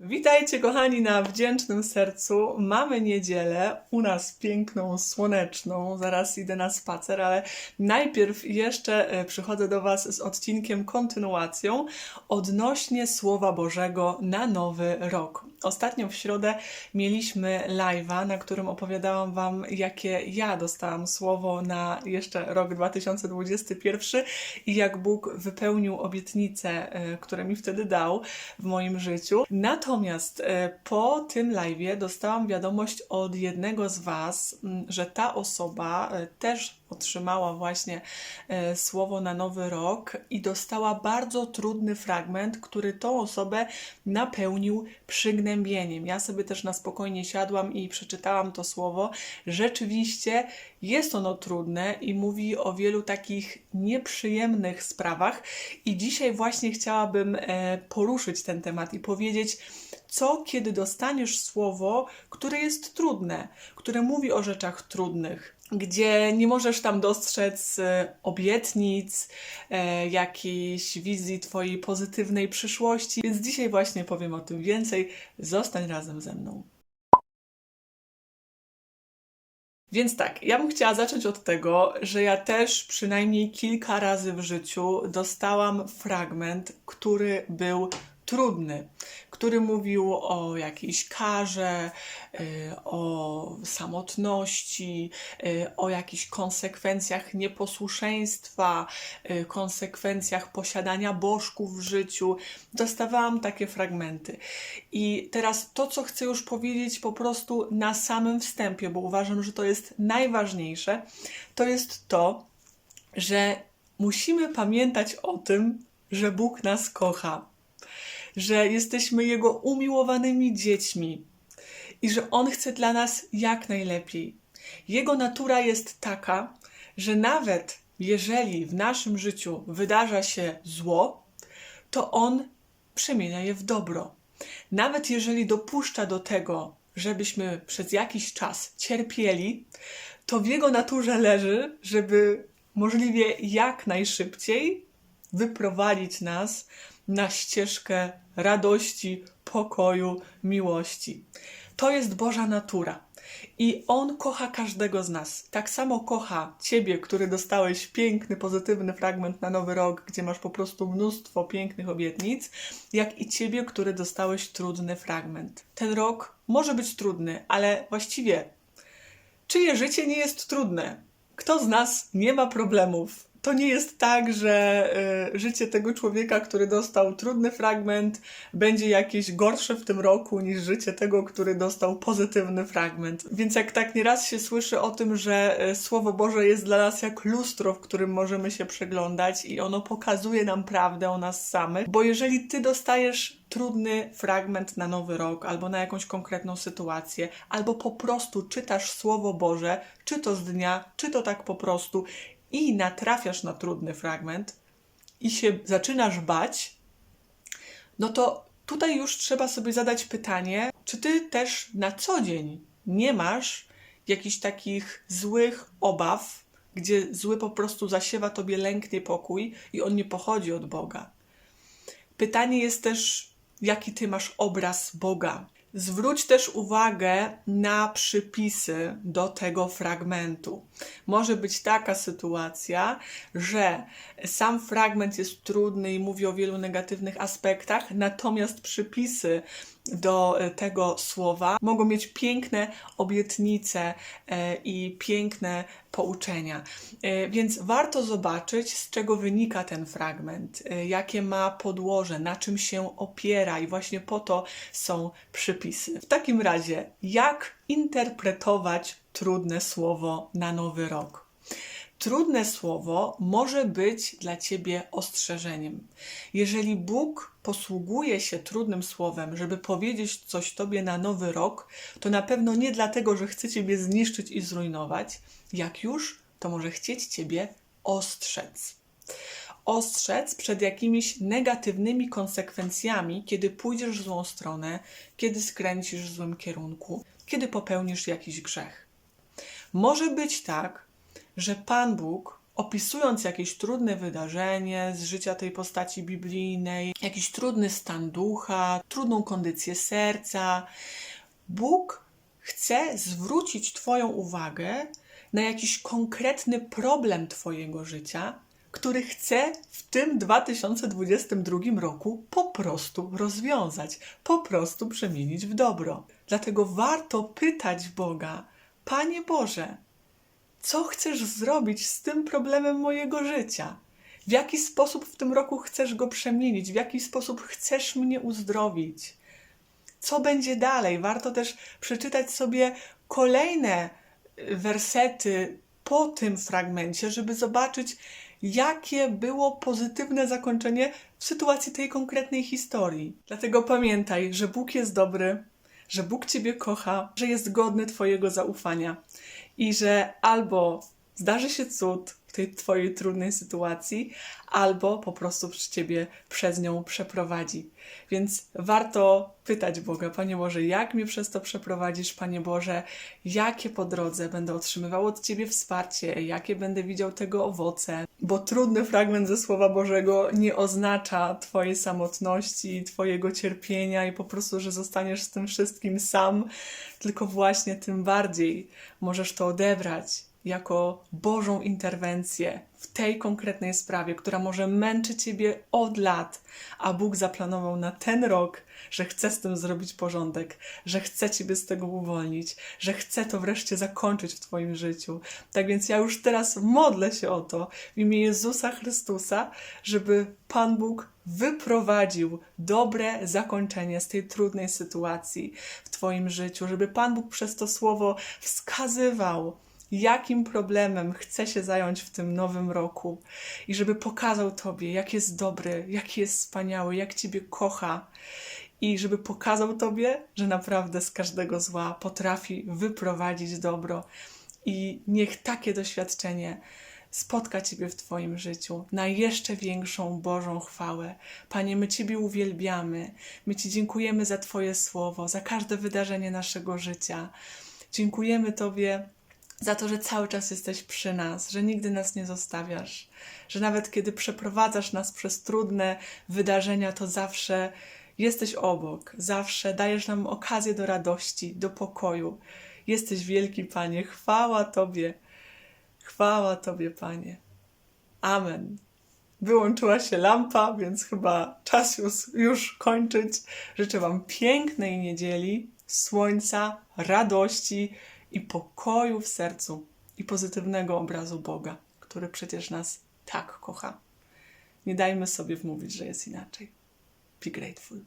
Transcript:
Witajcie kochani na wdzięcznym sercu. Mamy niedzielę, u nas piękną, słoneczną. Zaraz idę na spacer, ale najpierw jeszcze e, przychodzę do Was z odcinkiem kontynuacją odnośnie Słowa Bożego na nowy rok. Ostatnio w środę mieliśmy live'a, na którym opowiadałam Wam, jakie ja dostałam słowo na jeszcze rok 2021 i jak Bóg wypełnił obietnice, e, które mi wtedy dał w moim życiu. Natomiast e, po tym live'ie dostałam wiadomość od jednego z Was, że ta osoba e, też otrzymała właśnie e, słowo na nowy rok i dostała bardzo trudny fragment, który tą osobę napełnił przygnębieniem. Ja sobie też na spokojnie siadłam i przeczytałam to słowo. Rzeczywiście jest ono trudne i mówi o wielu takich nieprzyjemnych sprawach. I dzisiaj właśnie chciałabym e, poruszyć ten temat i powiedzieć, co kiedy dostaniesz słowo, które jest trudne, które mówi o rzeczach trudnych, gdzie nie możesz tam dostrzec e, obietnic, e, jakiejś wizji Twojej pozytywnej przyszłości. Więc dzisiaj właśnie powiem o tym więcej. Zostań razem ze mną. Więc tak, ja bym chciała zacząć od tego, że ja też przynajmniej kilka razy w życiu dostałam fragment, który był trudny, który mówił o jakiejś karze, y, o samotności, y, o jakichś konsekwencjach nieposłuszeństwa, y, konsekwencjach posiadania bożków w życiu. Dostawałam takie fragmenty. I teraz to, co chcę już powiedzieć po prostu na samym wstępie, bo uważam, że to jest najważniejsze, to jest to, że musimy pamiętać o tym, że Bóg nas kocha, że jesteśmy Jego umiłowanymi dziećmi i że On chce dla nas jak najlepiej. Jego natura jest taka, że nawet jeżeli w naszym życiu wydarza się zło, to On przemienia je w dobro. Nawet jeżeli dopuszcza do tego, żebyśmy przez jakiś czas cierpieli, to w Jego naturze leży, żeby możliwie jak najszybciej wyprowadzić nas na ścieżkę radości, pokoju, miłości. To jest Boża natura. I On kocha każdego z nas. Tak samo kocha Ciebie, który dostałeś piękny, pozytywny fragment na nowy rok, gdzie masz po prostu mnóstwo pięknych obietnic, jak i Ciebie, który dostałeś trudny fragment. Ten rok może być trudny, ale właściwie czyje życie nie jest trudne? Kto z nas nie ma problemów? To nie jest tak, że y, życie tego człowieka, który dostał trudny fragment, będzie jakieś gorsze w tym roku niż życie tego, który dostał pozytywny fragment. Więc jak tak nieraz się słyszy o tym, że y, Słowo Boże jest dla nas jak lustro, w którym możemy się przeglądać i ono pokazuje nam prawdę o nas samych, bo jeżeli ty dostajesz trudny fragment na nowy rok albo na jakąś konkretną sytuację, albo po prostu czytasz Słowo Boże, czy to z dnia, czy to tak po prostu i natrafiasz na trudny fragment i się zaczynasz bać, no to tutaj już trzeba sobie zadać pytanie, czy ty też na co dzień nie masz jakichś takich złych obaw, gdzie zły po prostu zasiewa tobie lęk, niepokój i on nie pochodzi od Boga. Pytanie jest też, jaki ty masz obraz Boga. Zwróć też uwagę na przypisy do tego fragmentu. Może być taka sytuacja, że sam fragment jest trudny i mówi o wielu negatywnych aspektach, natomiast przypisy do e, tego słowa mogą mieć piękne obietnice e, i piękne pouczenia. E, Więc warto zobaczyć, z czego wynika ten fragment, jakie ma podłoże, na czym się opiera, i właśnie po to są przypisy. W takim razie, jak interpretować trudne słowo na nowy rok? Trudne słowo może być dla ciebie ostrzeżeniem. Jeżeli Bóg posługuje się trudnym słowem, żeby powiedzieć coś tobie na nowy rok, to na pewno nie dlatego, że chce ciebie zniszczyć i zrujnować. Jak już, to może chcieć ciebie ostrzec. Ostrzec przed jakimiś negatywnymi konsekwencjami, kiedy pójdziesz w złą stronę, kiedy skręcisz w złym kierunku, kiedy popełnisz jakiś grzech. Może być tak, że Pan Bóg opisując jakieś trudne wydarzenie z życia tej postaci biblijnej, jakiś trudny stan ducha, trudną kondycję serca, Bóg chce zwrócić Twoją uwagę na jakiś konkretny problem Twojego życia, który chce w tym 2022 roku po prostu rozwiązać, po prostu przemienić w dobro. Dlatego warto pytać Boga, Panie Boże, co chcesz zrobić z tym problemem mojego życia? W jaki sposób w tym roku chcesz go przemienić? W jaki sposób chcesz mnie uzdrowić? Co będzie dalej? Warto też przeczytać sobie kolejne y, wersety po tym fragmencie, żeby zobaczyć, jakie było pozytywne zakończenie w sytuacji tej konkretnej historii. Dlatego pamiętaj, że Bóg jest dobry, że Bóg Ciebie kocha, że jest godny Twojego zaufania i że albo zdarzy się cud tej Twojej trudnej sytuacji, albo po prostu przy Ciebie przez nią przeprowadzi. Więc warto pytać Boga, Panie Boże, jak mnie przez to przeprowadzisz, Panie Boże, jakie po drodze będę otrzymywał od Ciebie wsparcie, jakie będę widział tego owoce, bo trudny fragment ze Słowa Bożego nie oznacza Twojej samotności, Twojego cierpienia i po prostu, że zostaniesz z tym wszystkim sam, tylko właśnie tym bardziej możesz to odebrać jako Bożą interwencję w tej konkretnej sprawie, która może męczy Ciebie od lat, a Bóg zaplanował na ten rok, że chce z tym zrobić porządek, że chce Ciebie z tego uwolnić, że chce to wreszcie zakończyć w Twoim życiu. Tak więc ja już teraz modlę się o to w imię Jezusa Chrystusa, żeby Pan Bóg wyprowadził dobre zakończenie z tej trudnej sytuacji w Twoim życiu, żeby Pan Bóg przez to słowo wskazywał, jakim problemem chce się zająć w tym nowym roku i żeby pokazał Tobie, jak jest dobry, jaki jest wspaniały, jak Ciebie kocha i żeby pokazał Tobie, że naprawdę z każdego zła potrafi wyprowadzić dobro. I niech takie doświadczenie spotka Ciebie w Twoim życiu na jeszcze większą Bożą chwałę. Panie, my Ciebie uwielbiamy, my Ci dziękujemy za Twoje słowo, za każde wydarzenie naszego życia. Dziękujemy Tobie za to, że cały czas jesteś przy nas, że nigdy nas nie zostawiasz, że nawet kiedy przeprowadzasz nas przez trudne wydarzenia, to zawsze jesteś obok, zawsze dajesz nam okazję do radości, do pokoju. Jesteś wielki, Panie, chwała Tobie, chwała Tobie, Panie. Amen. Wyłączyła się lampa, więc chyba czas już, już kończyć. Życzę Wam pięknej niedzieli, słońca, radości i pokoju w sercu i pozytywnego obrazu Boga, który przecież nas tak kocha. Nie dajmy sobie wmówić, że jest inaczej. Be grateful.